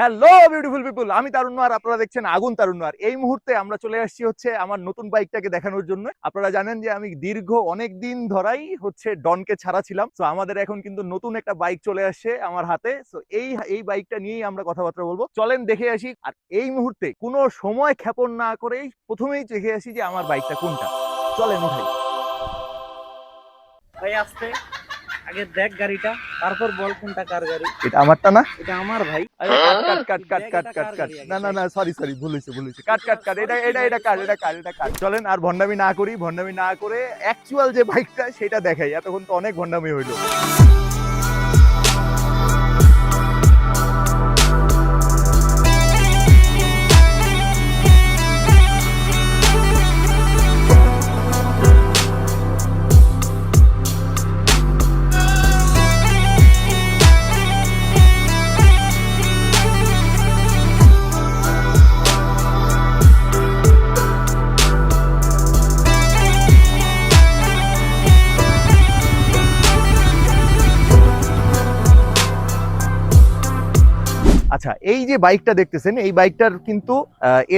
Hello beautiful পিপুল আমি তারুণ্য আর আপনারা দেখছেন আগুন তারুণ্য। আর এই মুহূর্তে আমরা চলে আসছি হচ্ছে আমার নতুন বাইকটাকে দেখানোর জন্য। আপনারা জানেন যে আমি দীর্ঘ অনেক দিন ধরাই হচ্ছে ডনকে ছাড়া ছিলাম। তো আমাদের এখন কিন্তু নতুন একটা বাইক চলে আসছে আমার হাতে। তো এই এই বাইকটা নিয়েই আমরা কথাবার্তা বলব। চলেন দেখে আসি। আর এই মুহূর্তে কোনো সময় ক্ষেপণ না করেই প্রথমেই দেখে আসি যে আমার বাইকটা কোনটা। চলেন উঠাই। ভাই, আসতে। আগে দেখ গাড়িটা তারপর বল কোনটা কার গাড়ি। এটা আমারটা না? এটা আমার ভাই। কাট কাট কাট কাট কাট কাট না না না সরি সরি ভুল হয়েছে ভুল হয়েছে। কাট কাট কাট এটা এটা এটা কাট এটা কাট এটা কাট। চলেন আর ভন্ডামি না করি ভন্ডামি না করে অ্যাকচুয়াল যে বাইকটা সেটা দেখাই। এতক্ষণ তো অনেক ভন্ডামি হইল। আচ্ছা এই যে বাইকটা দেখতেছেন, এই বাইকটার কিন্তু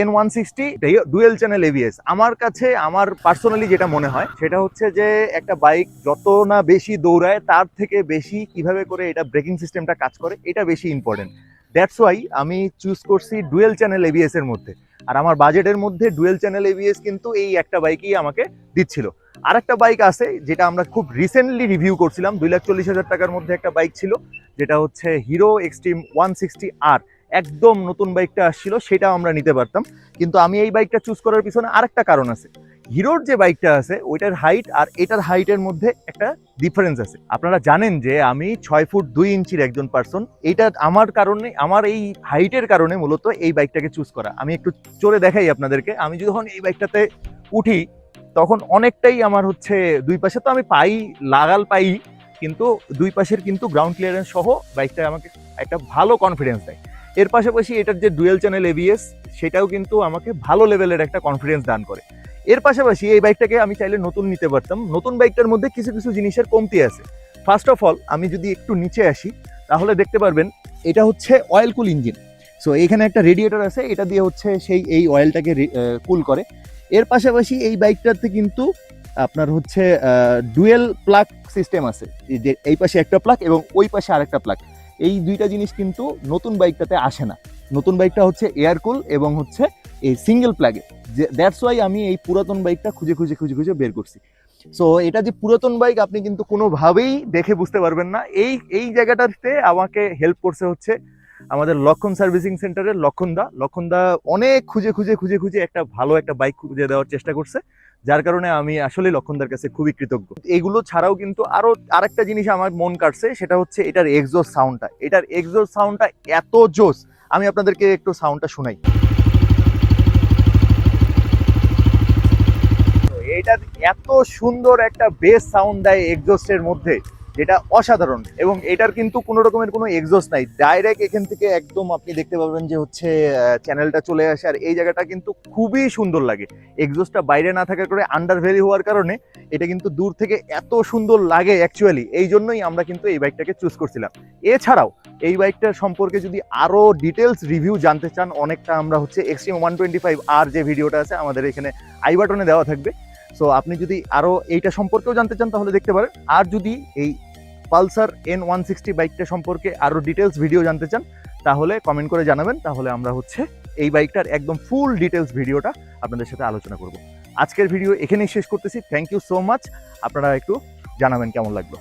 N one sixty dual channel ABS আমার কাছে, আমার পার্সোনালি যেটা মনে হয়, সেটা হচ্ছে যে একটা বাইক যত না বেশি দৌড়ায়, তার থেকে বেশি কীভাবে করে এটা ব্রেকিং সিস্টেমটা কাজ করে, এটা বেশি ইম্পর্টেন্ট দ্যাটস ওয়াই আমি চুজ করছি ডুয়েল চ্যানেল এবিএস এর মধ্যে। আর আমার বাজেটের মধ্যে ডুয়েল চ্যানেল এবিএস কিন্তু এই একটা বাইকই আমাকে দিচ্ছিল। আর একটা বাইক আছে, যেটা আমরা খুব রিসেন্টলি রিভিউ করছিলাম, দুই লাখ চল্লিশ হাজার টাকার মধ্যে একটা বাইক ছিল। যেটা হচ্ছে হিরো এক্সট্রিম ওয়ান সিক্সটি আর একদম নতুন বাইকটা আসছিল, সেটাও আমরা নিতে পারতাম। কিন্তু আমি এই বাইকটা চুজ করার পিছনে আরেকটা কারণ আছে। হিরোর যে বাইকটা আছে, ওইটার হাইট আর এটার হাইটের মধ্যে একটা ডিফারেন্স আছে। আপনারা জানেন যে আমি ছয় ফুট দুই ইঞ্চির একজন পার্সন এইটা আমার কারণে, আমার এই হাইটের কারণে মূলত এই বাইকটাকে চুজ করা। আমি একটু চলে দেখাই আপনাদেরকে। আমি যখন এই বাইকটাতে উঠি, তখন অনেকটাই আমার হচ্ছে দুই পাশে তো আমি পাই, লাগাল পাই। কিন্তু দুই পাশের কিন্তু গ্রাউন্ড ক্লিয়ারেন্স সহ বাইকটা আমাকে একটা ভালো কনফিডেন্স দেয়। এর পাশাপাশি এটার যে ডুয়েল চ্যানেল এবিএস সেটাও কিন্তু আমাকে ভালো লেভেলের একটা কনফিডেন্স দান করে। এর পাশাপাশি এই বাইকটাকে আমি চাইলে নতুন নিতে পারতাম। নতুন বাইকটার মধ্যে কিছু কিছু জিনিসের কমতি আছে। ফার্স্ট অফ অল আমি যদি একটু নিচে আসি, তাহলে দেখতে পারবেন এটা হচ্ছে অয়েল কুল ইঞ্জিন সো এখানে একটা রেডিয়েটর আছে, এটা দিয়ে হচ্ছে সেই, এই অয়েলটাকে কুল করে। এর পাশাপাশি এই বাইকটাতে কিন্তু আপনার হচ্ছে ডুয়েল প্লাগ সিস্টেম আছে। যে এই পাশে একটা প্লাক এবং ওই পাশে আরেকটা প্লাক এই দুইটা জিনিস কিন্তু নতুন বাইকটাতে আসে না। নতুন বাইকটা হচ্ছে এয়ার কুল এবং হচ্ছে এই সিঙ্গেল প্লাগে যে দ্যাটস ওয়াই আমি এই পুরাতন বাইকটা খুঁজে খুঁজে খুঁজে খুঁজে বের করছি। সো এটা যে পুরাতন বাইক আপনি কিন্তু কোনোভাবেই দেখে বুঝতে পারবেন না। এই এই জায়গাটাতে আমাকে হেল্প করছে হচ্ছে আমাদের লক্ষণ সার্ভিসিং সেন্টারের লক্ষণদা লক্ষণদা অনেক খুঁজে খুঁজে খুঁজে খুঁজে একটা ভালো একটা বাইক খুঁজে দেওয়ার চেষ্টা করছে। যার কারণে আমি আসলে লক্ষণদার কাছে খুবই কৃতজ্ঞ। এগুলো ছাড়াও কিন্তু আরও আরেকটা জিনিস আমার মন কাটছে সেটা হচ্ছে এটার এক্সোর সাউন্ডটা এটার এক্সোর সাউন্ডটা এত জোস, আমি আপনাদেরকে একটু সাউন্ডটা শোনাই। এটা এত সুন্দর একটা বেস সাউন্ড দেয় এক্সোস্টের মধ্যে। যেটা অসাধারণ এবং এটার কিন্তু কোনো রকমের কোনো এক্সোস্ট নাই। ডাইরেক্ট এখান থেকে একদম আপনি দেখতে পাবেন যে হচ্ছে চ্যানেলটা চলে আসে আর এই জায়গাটা কিন্তু খুবই সুন্দর লাগে। এক্সোস্টটা বাইরে না থাকার করে আন্ডার ভ্যালি হওয়ার কারণে এটা কিন্তু দূর থেকে এত সুন্দর লাগে অ্যাকচুয়ালি এই জন্যই আমরা কিন্তু এই বাইকটাকে চুজ করছিলাম। এছাড়াও এই বাইকটার সম্পর্কে যদি আরও ডিটেলস রিভিউ জানতে চান, অনেকটা আমরা হচ্ছে এক্সট্রিম ওয়ান টোয়েন্টি ফাইভ আর যে ভিডিওটা আছে, আমাদের এখানে আই বাটনে দেওয়া থাকবে। সো আপনি যদি আরও এইটা সম্পর্কেও জানতে চান, তাহলে দেখতে পারেন। আর যদি এই পালসার এন ওয়ান সিক্সটি বাইকটা সম্পর্কে আরও ডিটেলস ভিডিও জানতে চান, তাহলে কমেন্ট করে জানাবেন। তাহলে আমরা হচ্ছে এই বাইকটার একদম ফুল ডিটেলস ভিডিওটা আপনাদের সাথে আলোচনা করব। আজকের ভিডিও এখানেই শেষ করতেছি। থ্যাংক ইউ সো মাচ আপনারা একটু জানাবেন কেমন লাগল।